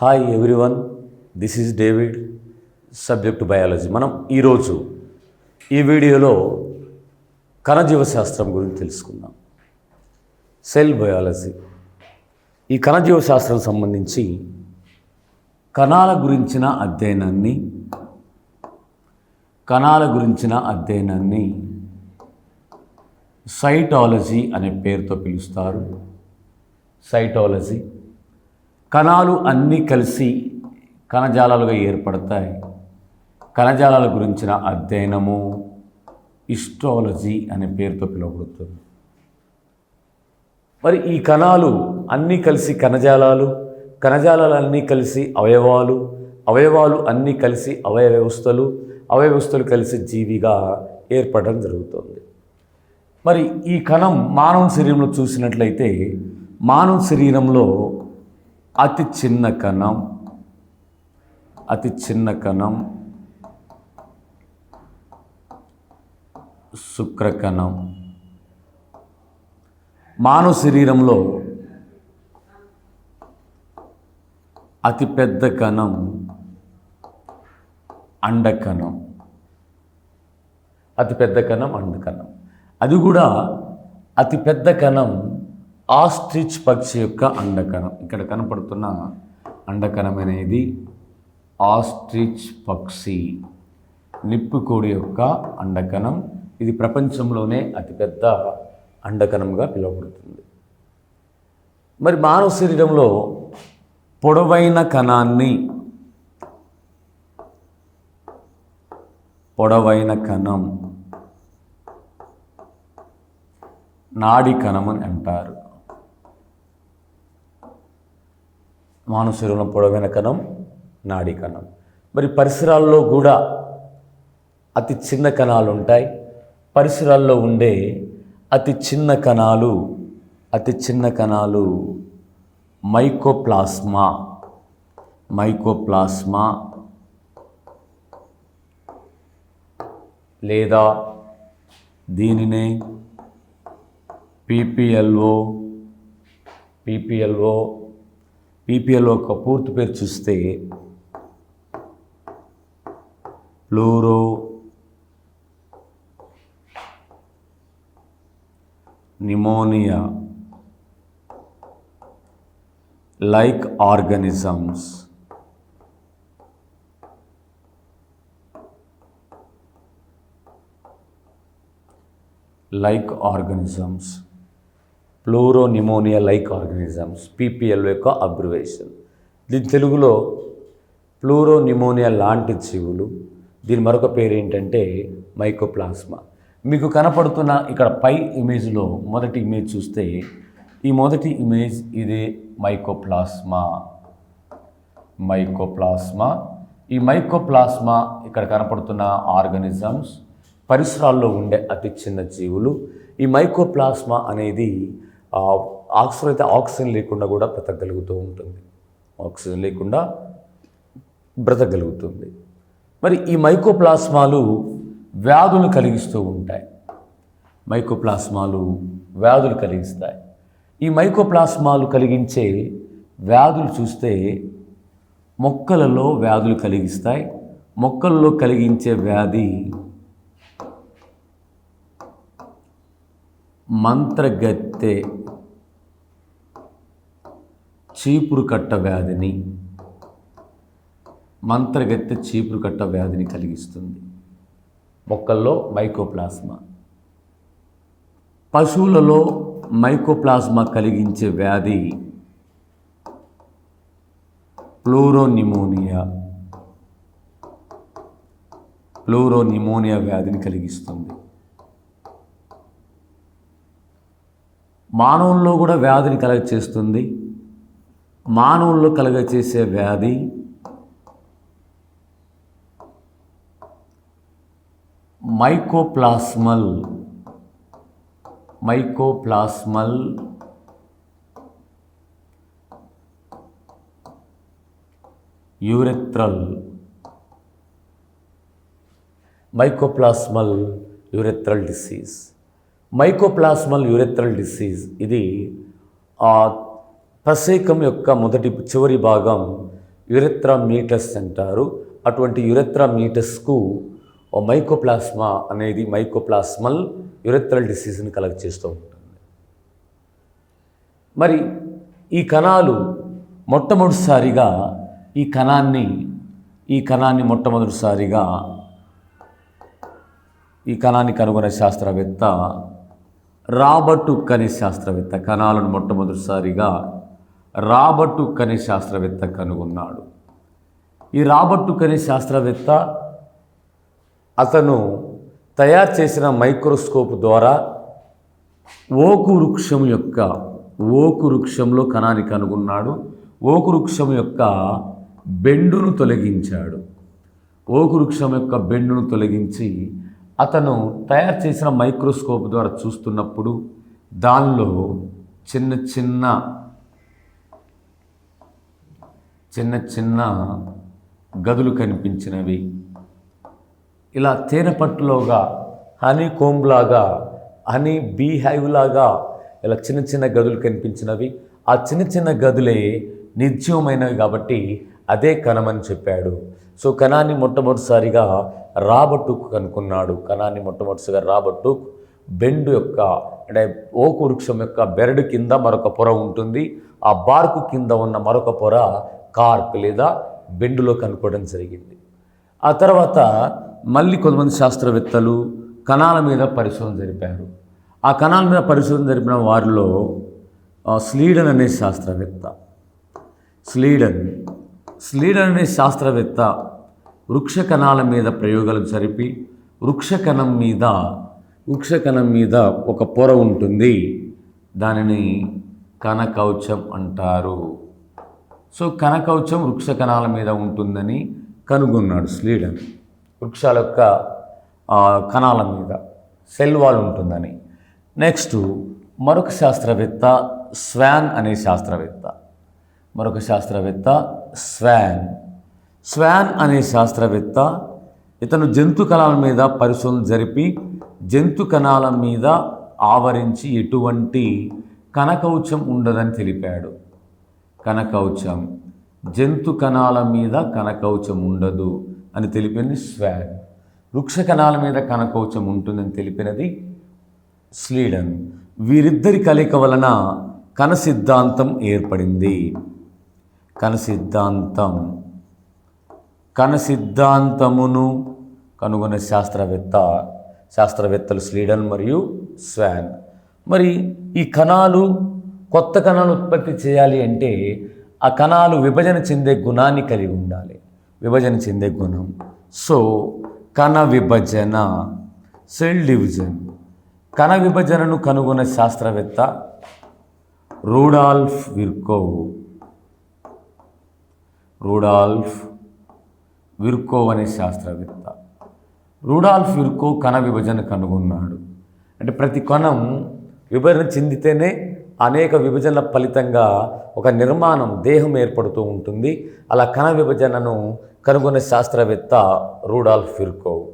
Hi everyone this is David subject biology. మనం ఈరోజు ఈ వీడియోలో కణజీవశాస్త్రం గురించి తెలుసుకుందాం. Cell biology. ఈ కణజీవ శాస్త్రం సంబంధించి కణాల గురించిన అధ్యయనాన్ని కణాల గురించిన అధ్యయనాన్ని సైటాలజీ అనే పేరుతో పిలుస్తారు. సైటాలజీ కణాలు అన్నీ కలిసి కణజాలాలుగా ఏర్పడతాయి. కణజాలాల గురించిన అధ్యయనము ఇస్ట్రాలజీ అనే పేరుతో పిలువబడుతుంది. మరి ఈ కణాలు అన్నీ కలిసి కణజాలాలు కణజాలాలు అన్నీ కలిసి అవయవాలు అవయవాలు అన్నీ కలిసి అవయవ వ్యవస్థలు అవయవ వ్యవస్థలు కలిసి జీవిగా ఏర్పడడం జరుగుతుంది. మరి ఈ కణం మానవ శరీరంలో చూసినట్లయితే మానవ శరీరంలో అతి చిన్న కణం అతి చిన్న కణం శుక్రకణం మానవ శరీరంలో అతి పెద్ద కణం అండకణం అతి పెద్ద కణం అండకణం అది కూడా అతి పెద్ద కణం. ఆస్ట్రిచ్ పక్షి యొక్క అండకణం. ఇక్కడ కనపడుతున్న అండకణం అనేది ఆస్ట్రిచ్ పక్షి నిప్పుకోడి యొక్క అండకణం. ఇది ప్రపంచంలోనే అతిపెద్ద అండకణంగా పిలువబడుతుంది. మరి మానవ శరీరంలో పొడవైన కణాన్ని పొడవైన కణం నాడి కణం అని అంటారు. మానవ శరీరంలో పొడవైన కణం నాడి కణం. మరి పరిసరాల్లో కూడా అతి చిన్న కణాలు ఉంటాయి. పరిసరాల్లో ఉండే అతి చిన్న కణాలు అతి చిన్న కణాలు మైకోప్లాస్మా మైకోప్లాస్మా లేదా దీనినే పీపీఎల్ఓ పీపీఎల్ఓ పీపీఎల్ఓ యొక్క పూర్తి పేరు చూస్తే pleuropneumonia like organisms. Like organisms. Pleuropneumonia like organisms PPL యొక్క అబ్రివేషన్. దీని తెలుగులో ప్లూరోనిమోనియా లాంటి జీవులు దీని మరొక పేరు ఏంటంటే మైకోప్లాస్మా. మీకు కనపడుతున్న ఇక్కడ పై ఇమేజ్లో మొదటి ఇమేజ్ చూస్తే ఈ మొదటి ఇమేజ్ ఇది మైకోప్లాస్మా. మైకోప్లాస్మా. ఈ మైకోప్లాస్మా ఇక్కడ కనపడుతున్న ఆర్గనిజమ్స్ పరిసరాల్లో ఉండే అతి చిన్న జీవులు. ఈ మైకోప్లాస్మా అనేది ఆక్సిజన్ అయితే ఆక్సిజన్ లేకుండా కూడా బ్రతకగలుగుతూ ఉంటుంది. ఆక్సిజన్ లేకుండా బ్రతకగలుగుతుంది. మరి ఈ మైకోప్లాస్మాలు వ్యాధులు కలిగిస్తూ ఉంటాయి. మైకోప్లాస్మాలు వ్యాధులు కలిగిస్తాయి. ఈ మైకోప్లాస్మాలు కలిగించే వ్యాధులు చూస్తే మొక్కలలో వ్యాధులు కలిగిస్తాయి. మొక్కల్లో కలిగించే వ్యాధి మంత్రగత్తె చీపురు కట్ట వ్యాధిని మంత్రగత్తె చీపురు కట్ట వ్యాధిని కలిగిస్తుంది. మొక్కల్లో మైకోప్లాస్మా. పశువులలో మైకోప్లాస్మా కలిగించే వ్యాధి ప్లూరోనిమోనియా. ప్లూరోనిమోనియా వ్యాధిని కలిగిస్తుంది. మానవుల్లో కూడా వ్యాధిని కలగ చేస్తుంది మానవుల్లో కలగ చేసే వ్యాధి మైకోప్లాస్మల్. మైకోప్లాస్మల్ యూరెత్రల్. మైకోప్లాస్మల్ యూరెత్రల్ డిసీజ్. మైకోప్లాస్మల్ యూరెత్రల్ డిసీజ్ ఇది ఆ ప్రసేకం యొక్క మొదటి చివరి భాగం యురెత్రా మీటస్ అంటారు. అటువంటి యురెత్రా మీటస్కు మైకోప్లాస్మా అనేది మైకోప్లాస్మల్ యురెత్రల్ డిసీజ్ని కలెక్ట్ చేస్తూ ఉంటుంది. మరి ఈ కణాలు మొట్టమొదటిసారిగా ఈ కణాన్ని ఈ కణాన్ని మొట్టమొదటిసారిగా ఈ కణాన్ని కనుగొనే శాస్త్రవేత్త రాబర్టు కని శాస్త్రవేత్త కణాలను మొట్టమొదటిసారిగా రాబర్టు కని శాస్త్రవేత్త కనుగొన్నాడు. ఈ రాబర్టు కని శాస్త్రవేత్త అతను తయారు చేసిన మైక్రోస్కోప్ ద్వారా ఓకు వృక్షం యొక్క ఓకు వృక్షంలో కణాన్ని కనుగొన్నాడు. ఓకు వృక్షం యొక్క బెండును తొలగించాడు. ఓకు వృక్షం యొక్క బెండును తొలగించి అతను తయారు చేసిన మైక్రోస్కోప్ ద్వారా చూస్తున్నప్పుడు దానిలో చిన్న చిన్న చిన్న చిన్న గదులు కనిపించినవి. ఇలా తేనెపట్టులోగా హనీ కోంబ్లాగా హనీ బీ హైవ్ లాగా ఇలా చిన్న చిన్న గదులు కనిపించినవి. ఆ చిన్న చిన్న గదులే నిర్జీవమైనవి కాబట్టి అదే కణమని చెప్పాడు. సో కణాన్ని మొట్టమొదటిసారిగా రాబట్టుక్ కనుక్కున్నాడు. కణాన్ని మొట్టమొదటిసారిగా రాబట్టుక్ బెండు యొక్క అంటే ఓకు వృక్షం యొక్క బెరడు కింద మరొక పొర ఉంటుంది. ఆ బార్కు కింద ఉన్న మరొక పొర కార్క్ లేదా బెండులో కనుక్కోవడం జరిగింది. ఆ తర్వాత మళ్ళీ కొంతమంది శాస్త్రవేత్తలు కణాల మీద పరిశోధన జరిపారు. ఆ కణాల మీద పరిశోధన జరిపిన వారిలో స్లీడన్ అనే శాస్త్రవేత్త స్లీడన్ స్లీడన్ అనే శాస్త్రవేత్త వృక్ష కణాల మీద ప్రయోగాలు జరిపి వృక్ష కణం మీద వృక్ష కణం మీద ఒక పొర ఉంటుంది. దానిని కణకౌచం అంటారు. సో కణకౌచం వృక్ష కణాల మీద ఉంటుందని కనుగొన్నాడు స్లీడన్ వృక్షాల యొక్క కణాల మీద సెల్ వాల్ ఉంటుందని. నెక్స్ట్ మరొక శాస్త్రవేత్త స్వాన్ అనే శాస్త్రవేత్త. మరొక శాస్త్రవేత్త స్వాన్. స్వాన్ అనే శాస్త్రవేత్త ఇతను జంతు కణాల మీద పరిశోధన జరిపి జంతు కణాల మీద ఆవరించి ఎటువంటి కనకౌచం ఉండదని తెలిపాడు. కనకౌచం జంతు కణాల మీద కనకౌచం ఉండదు అని తెలిపింది స్వాన్. వృక్ష కణాల మీద కనకౌచం ఉంటుందని తెలిపినది స్లీడన్ వీరిద్దరి కలయిక వలన కణ సిద్ధాంతం ఏర్పడింది. కణ సిద్ధాంతం కణ సిద్ధాంతమును కనుగొన్న శాస్త్రవేత్త శాస్త్రవేత్తలు స్లీడన్ మరియు స్వాన్. మరి ఈ కణాలు కొత్త కణాలు ఉత్పత్తి చేయాలి అంటే ఆ కణాలు విభజన చెందే గుణాన్ని కలిగి ఉండాలి. విభజన చెందే గుణం. సో కణ విభజన సెల్ డివిజన్. కణ విభజనను కనుగొన్న శాస్త్రవేత్త రూడాల్ఫ్ విర్కోవ్ రూడాల్ఫ్ విర్కో అనే శాస్త్రవేత్త రూడాల్ఫ్ విర్కో కణ విభజన కనుగొన్నాడు. అంటే ప్రతి కణం విభజన చెందితేనే అనేక విభజనల ఫలితంగా ఒక నిర్మాణం దేహం ఏర్పడుతూ ఉంటుంది. అలా కణ విభజనను కనుగొన్న శాస్త్రవేత్త రూడాల్ఫ్ ఫిర్కో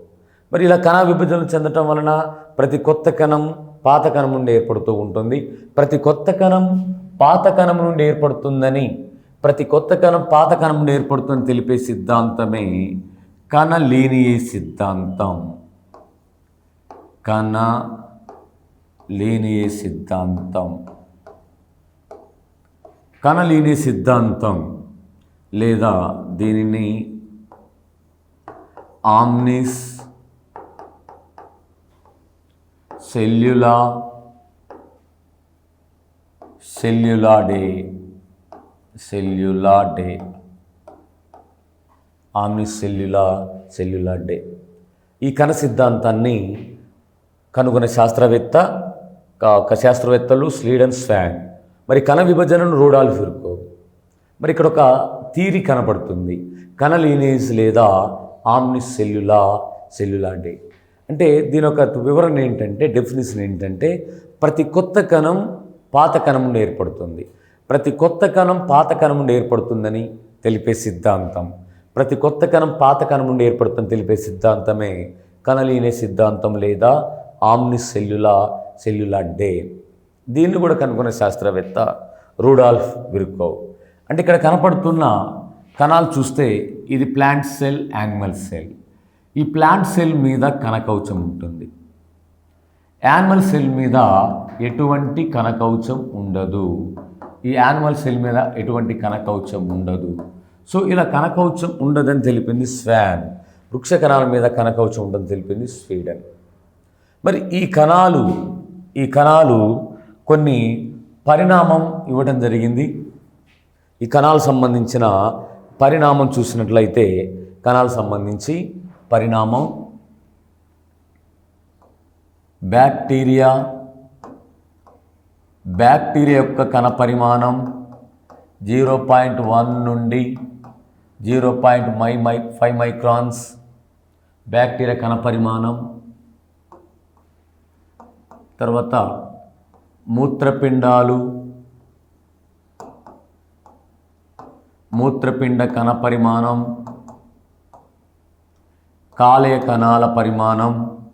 మరి ఇలా కణ విభజన చెందటం వలన ప్రతి కొత్త కణం పాత కణం నుండి ఏర్పడుతూ ఉంటుంది. ప్రతి కొత్త కణం పాత కణం నుండి ఏర్పడుతుందని ప్రతి కొత్త కణం పాత కణం నుండి ఏర్పడుతుందని తెలిపే సిద్ధాంతమే కణ లీనియే సిద్ధాంతం. కణ లేనియే సిద్ధాంతం. కణ లేని సిద్ధాంతం లేదా దీనిని ఆమ్నిస్ సెల్యులా సెల్యులా డే. ఆమ్నిస్ సెల్యులా సెల్యులాడే ఈ కణ సిద్ధాంతాన్ని కనుగొన్న శాస్త్రవేత్త ఒక శాస్త్రవేత్తలు స్లీడన్ స్వాంగ్ మరి కణ విభజనను రూడాల్ఫ్ ఇరుకో మరి ఇక్కడ ఒక థీరీ కనపడుతుంది. కణ లీనేజ్ లేదా ఆమ్నిస్ సెల్యులా సెల్యులాడే అంటే దీని ఒక వివరణ ఏంటంటే డెఫినేషన్ ఏంటంటే ప్రతి కొత్త కణం పాత కణం ఏర్పడుతుంది. ప్రతి కొత్త కణం పాత కణం నుండి ఏర్పడుతుందని తెలిపే సిద్ధాంతం. ప్రతి కొత్త కణం పాత కణం నుండి ఏర్పడుతుందని తెలిపే సిద్ధాంతమే కణలీనే సిద్ధాంతం లేదా ఆమ్ని సెల్యులా సెల్యులా డే. దీన్ని కూడా కనుగొన్న శాస్త్రవేత్త రూడాల్ఫ్ విరుకోవ్. అంటే ఇక్కడ కనపడుతున్న కణాలు చూస్తే ఇది ప్లాంట్ సెల్ యానిమల్ సెల్. ఈ ప్లాంట్ సెల్ మీద కణకవచం ఉంటుంది. యానిమల్ సెల్ మీద ఎటువంటి కణకవచం ఉండదు. ఈ యానిమల్ సెల్ మీద ఎటువంటి కనకౌచం ఉండదు. సో ఇలా కనకౌచం ఉండదని తెలిపింది స్వాన్ వృక్ష కణాల మీద కనకౌచం ఉండదని తెలిపింది స్వీడన్ మరి ఈ కణాలు ఈ కణాలు కొన్ని పరిణామం ఇవ్వడం జరిగింది. ఈ కణాలు సంబంధించిన పరిణామం చూసినట్లయితే కణాలు సంబంధించి పరిణామం బ్యాక్టీరియా బ్యాక్టీరియా యొక్క కణ పరిమాణం జీరో పాయింట్ వన్ నుండి zero point my my five microns bacteria కణ పరిమాణం. తర్వాత మూత్రపిండాలు. మూత్రపిండ కణ పరిమాణం. కాలేయ కణాల పరిమాణం.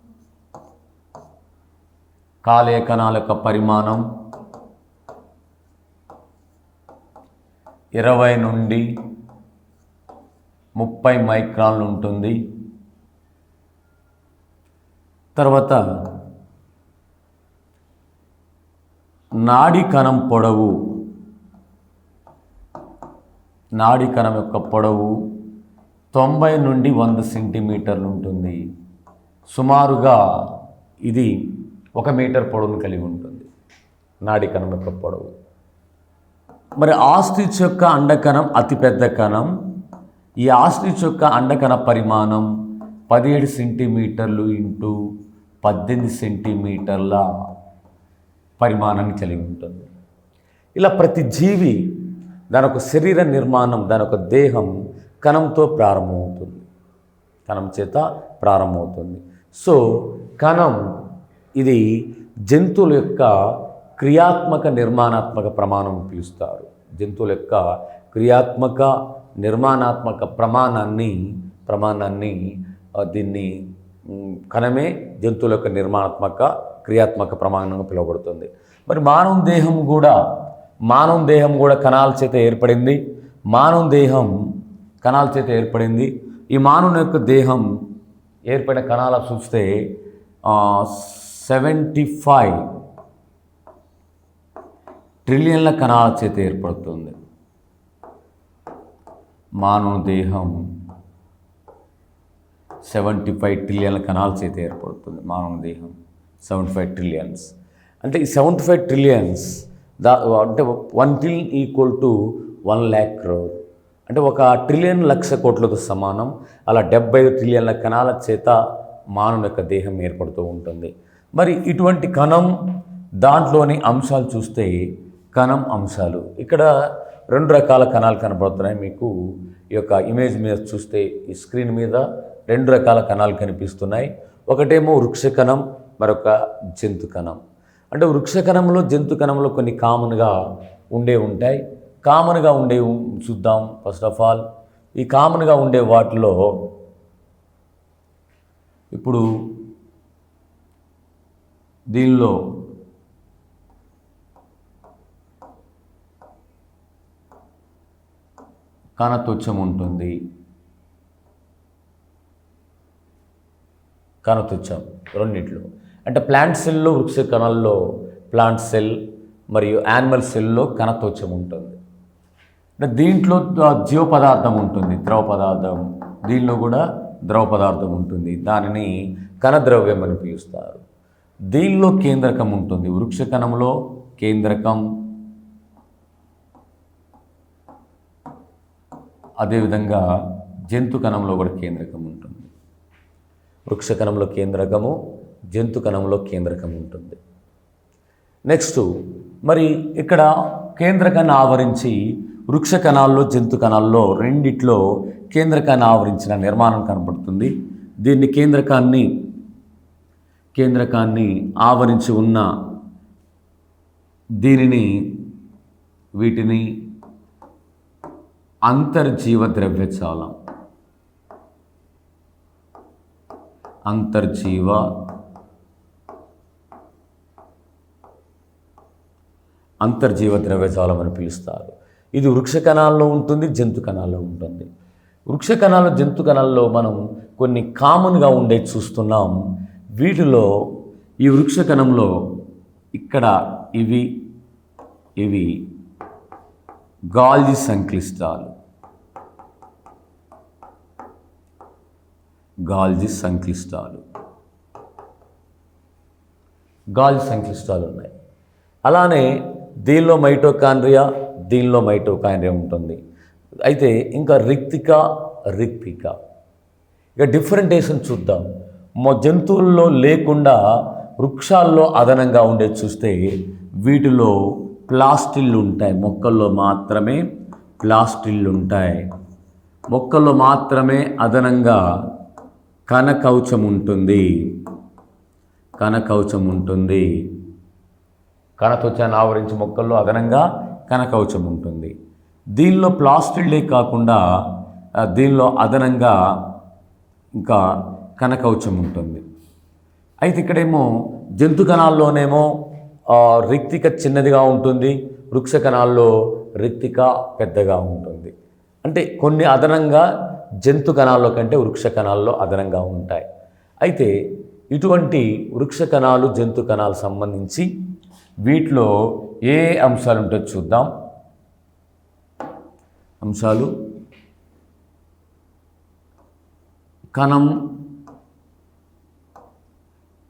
కాలేయ కణాల యొక్క పరిమాణం. ఇరవై నుండి ముప్పై మైక్రాన్లు ఉంటుంది. తర్వాత నాడి కణం పొడవు నాడి కణం యొక్క పొడవు తొంభై నుండి వంద సెంటీమీటర్లు ఉంటుంది. సుమారుగా ఇది ఒక మీటర్ పొడవును కలిగి ఉంటుంది. నాడి కణం యొక్క పొడవు. మరి ఆస్టిచ్ యొక్క అండకణం అతిపెద్ద కణం. ఈ ఆస్టిచ్ యొక్క అండకణ పరిమాణం పదిహేడు సెంటీమీటర్లు ఇంటూ పద్దెనిమిది సెంటీమీటర్ల పరిమాణాన్ని కలిగి ఉంటుంది. ఇలా ప్రతి జీవి దాని ఒక శరీర నిర్మాణం దాని ఒక దేహం కణంతో ప్రారంభమవుతుంది. కణం చేత ప్రారంభమవుతుంది. సో కణం ఇది జంతువుల యొక్క క్రియాత్మక నిర్మాణాత్మక ప్రమాణం పిలుస్తారు. జంతువుల యొక్క క్రియాత్మక నిర్మాణాత్మక ప్రమాణాన్ని ప్రమాణాన్ని దీన్ని కణమే జంతువుల యొక్క నిర్మాణాత్మక క్రియాత్మక ప్రమాణంగా పిలువబడుతుంది. మరి మానవ దేహం కూడా మానవ దేహం కూడా కణాల చేత ఏర్పడింది. మానవ దేహం కణాల చేత ఏర్పడింది. ఈ మానవుని యొక్క దేహం ఏర్పడిన కణాల చూస్తే సెవెంటీ ఫైవ్ ట్రిలియన్ల కణాల చేత ఏర్పడుతుంది. మానవ దేహం సెవెంటీ ఫైవ్ ట్రిలియన్ల కణాల చేత ఏర్పడుతుంది. మానవ దేహం సెవెంటీ ఫైవ్ ట్రిలియన్స్. అంటే ఈ సెవెంటీ ఫైవ్ ట్రిలియన్స్ దా అంటే one trillion equal to one lakh crore. అంటే ఒక ట్రిలియన్ లక్ష కోట్లతో సమానం. అలా డెబ్బై ట్రిలియన్ల కణాల చేత మానవుని యొక్క దేహం ఏర్పడుతూ ఉంటుంది. మరి ఇటువంటి కణం దాంట్లోని అంశాలు చూస్తే కణం అంశాలు. ఇక్కడ రెండు రకాల కణాలు కనబడుతున్నాయి మీకు ఈ యొక్క ఇమేజ్ మీద చూస్తే ఈ స్క్రీన్ మీద రెండు రకాల కణాలు కనిపిస్తున్నాయి. ఒకటేమో వృక్ష కణం మరొక జంతు కణం. అంటే వృక్ష కణంలో జంతు కణంలో కొన్ని కామన్గా ఉండే ఉంటాయి. కామన్గా ఉండే చూద్దాం. ఫస్ట్ ఆఫ్ ఆల్ ఈ కామన్గా ఉండే వాటిలో ఇప్పుడు దీనిలో కణతుచ్చం ఉంటుంది. కణతుచ్చం రెండిట్లో. అంటే ప్లాంట్ సెల్లో వృక్ష కణాల్లో ప్లాంట్ సెల్ మరియు యానిమల్ సెల్లో కణతోచం ఉంటుంది. అంటే దీంట్లో జీవ పదార్థం ఉంటుంది ద్రవ పదార్థం దీనిలో కూడా ద్రవ పదార్థం ఉంటుంది. దానిని కణద్రవ్యం అని పిలుస్తారు. దీనిలో కేంద్రకం ఉంటుంది. వృక్ష కణంలో కేంద్రకం అదేవిధంగా జంతు కణంలో కూడా కేంద్రకం ఉంటుంది. వృక్ష కణంలో కేంద్రకము జంతు కణంలో కేంద్రకం ఉంటుంది. నెక్స్ట్ మరి ఇక్కడ కేంద్రకాన్ని ఆవరించి వృక్ష కణాల్లో జంతు కణాల్లో రెండిట్లో కేంద్రకాన్ని ఆవరించిన నిర్మాణం కనబడుతుంది. దీన్ని కేంద్రకాన్ని కేంద్రకాన్ని ఆవరించి ఉన్న దీనిని వీటిని అంతర్జీవ ద్రవ్యజాలం. అంతర్జీవ అంతర్జీవ ద్రవ్యజాలం అని పిలుస్తారు. ఇది వృక్ష కణాల్లో ఉంటుంది జంతు కణాల్లో ఉంటుంది. వృక్ష కణాలు జంతు కణాల్లో మనం కొన్ని కామన్గా ఉండేది చూస్తున్నాం. వీటిలో ఈ వృక్ష కణంలో ఇక్కడ ఇవి ఇవి గాల్జి సంక్లిష్టాలు. గాల్జి సంక్లిష్టాలు. గాల్జి సంక్లిష్టాలు ఉన్నాయి. అలానే దీనిలో మైటోకాండ్రియా దీనిలో మైటోకాండ్రియా ఉంటుంది. అయితే ఇంకా రిక్తిక రిక్తిక. ఇక డిఫరెంటేషన్ చూద్దాం. మా జంతువుల్లో లేకుండా వృక్షాల్లో అదనంగా ఉండేది చూస్తే వీటిలో ప్లాస్టిల్లు ఉంటాయి మొక్కల్లో మాత్రమే ప్లాస్టిల్లు ఉంటాయి మొక్కల్లో మాత్రమే అదనంగా కనకౌచం ఉంటుంది కనకౌచం ఉంటుంది కణత్వచాన్ని ఆవరించి మొక్కల్లో అదనంగా కనకవచం ఉంటుంది దీనిలో ప్లాస్టిడ్లే కాకుండా దీనిలో అదనంగా ఇంకా కనకవచం ఉంటుంది అయితే ఇక్కడేమో జంతు కణాల్లోనేమో రిక్తిక చిన్నదిగా ఉంటుంది వృక్ష కణాల్లో రిక్తిక పెద్దగా ఉంటుంది. అంటే కొన్ని అదనంగా జంతు కణాల్లో కంటే వృక్ష కణాల్లో అదనంగా ఉంటాయి. అయితే ఇటువంటి వృక్ష కణాలు జంతు కణాలు సంబంధించి వీటిలో ఏ అంశాలు ఉంటో చూద్దాం. అంశాలు. కణం.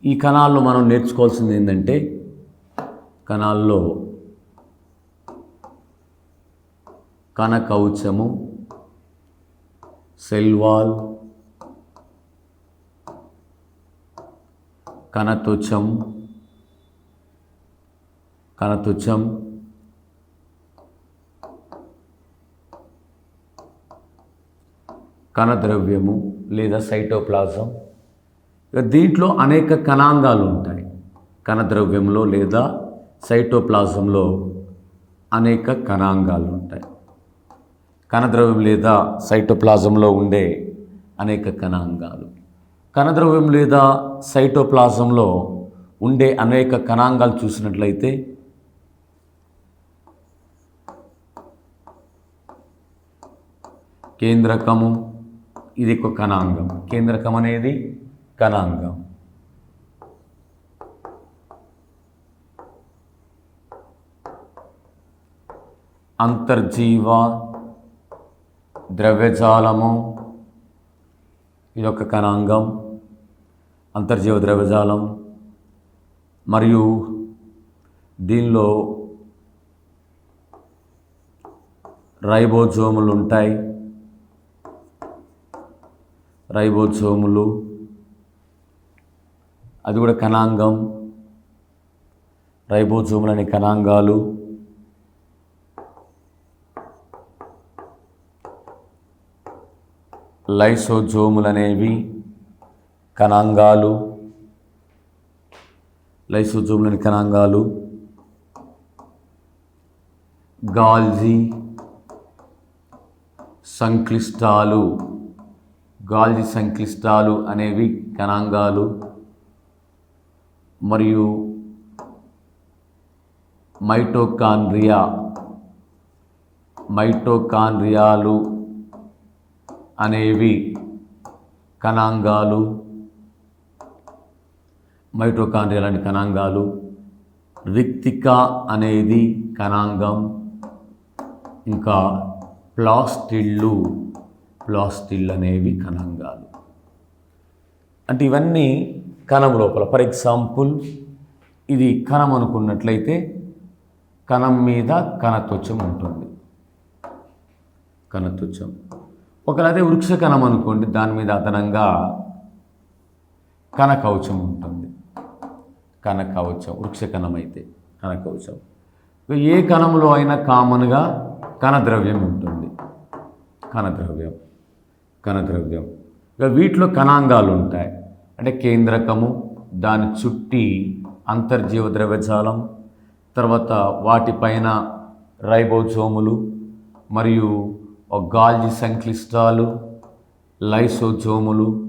ఈ కణాల్లో మనం నేర్చుకోవాల్సింది ఏంటంటే కణాల్లో కణ కవచము కణతుచం కణతుచం కణద్రవ్యము లేదా సైటోప్లాజం. ఇక దీంట్లో అనేక కణాంగాలు ఉంటాయి. కణద్రవ్యంలో లేదా సైటోప్లాజంలో అనేక కణాంగాలు ఉంటాయి కణద్రవ్యం లేదా సైటోప్లాజంలో ఉండే అనేక కణాంగాలు. కణద్రవ్యం లేదా సైటోప్లాజంలో ఉండే అనేక కణాంగాలు చూసినట్లయితే కేంద్రకము ఇది ఒక కణాంగం. కేంద్రకం అనేది కణాంగం. అంతర్జీవ ద్రవ్యజాలము. ఇది కణాంగం. అంతర్జీవ ద్రవ్యజాలం. మరియు దీనిలో రైబోజోములు ఉంటాయి. రైబోజోములు. అది కూడా కణాంగం. రైబోజోములు అనే కణాంగాలు. లైసోజోములనేవి కణాంగాలు. లైసోజోములని కణాంగాలు. గాల్జీ. సంక్లిష్టాలు. గాల్జీ సంక్లిష్టాలు అనేవి కణాంగాలు. మరియు మైటోకాండ్రియా. మైటోకాండ్రియాలు అనేవి కణాంగాలు మైటోకాండ్రియా లాంటి కణాంగాలు రిక్తిక అనేది కణాంగం ఇంకా ప్లాస్టిళ్ళు ప్లాస్టిల్ అనేవి కణాంగాలు. అంటే ఇవన్నీ కణం లోపల. ఫర్ ఎగ్జాంపుల్ ఇది కణం అనుకున్నట్లయితే కణం మీద కణత్వచం ఉంటుంది. కణత్వచం ఒకవేళ అదే వృక్ష కణం అనుకోండి దాని మీద అదనంగా కణకవచం ఉంటుంది. కణకవచం వృక్ష కణం అయితే కణకవచం ఏ కణంలో అయినా కామన్గా కణద్రవ్యం ఉంటుంది. కణద్రవ్యం కణద్రవ్యం. ఇక వీటిలో కణాంగాలు ఉంటాయి. అంటే కేంద్రకము దాని చుట్టి అంతర్జీవ ద్రవ్యజాలం తర్వాత వాటిపైన రైబోజోములు మరియు గాల్జి సంక్లిష్టాలు లైసోజోములు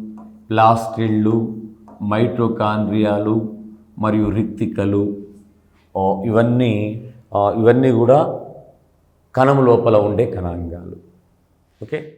ప్లాస్టిళ్ళు మైట్రోకాండ్రియాలు మరియు రిక్తికలు. ఇవన్నీ ఇవన్నీ కూడా కణము లోపల ఉండే కణాంగాలు. ఓకే?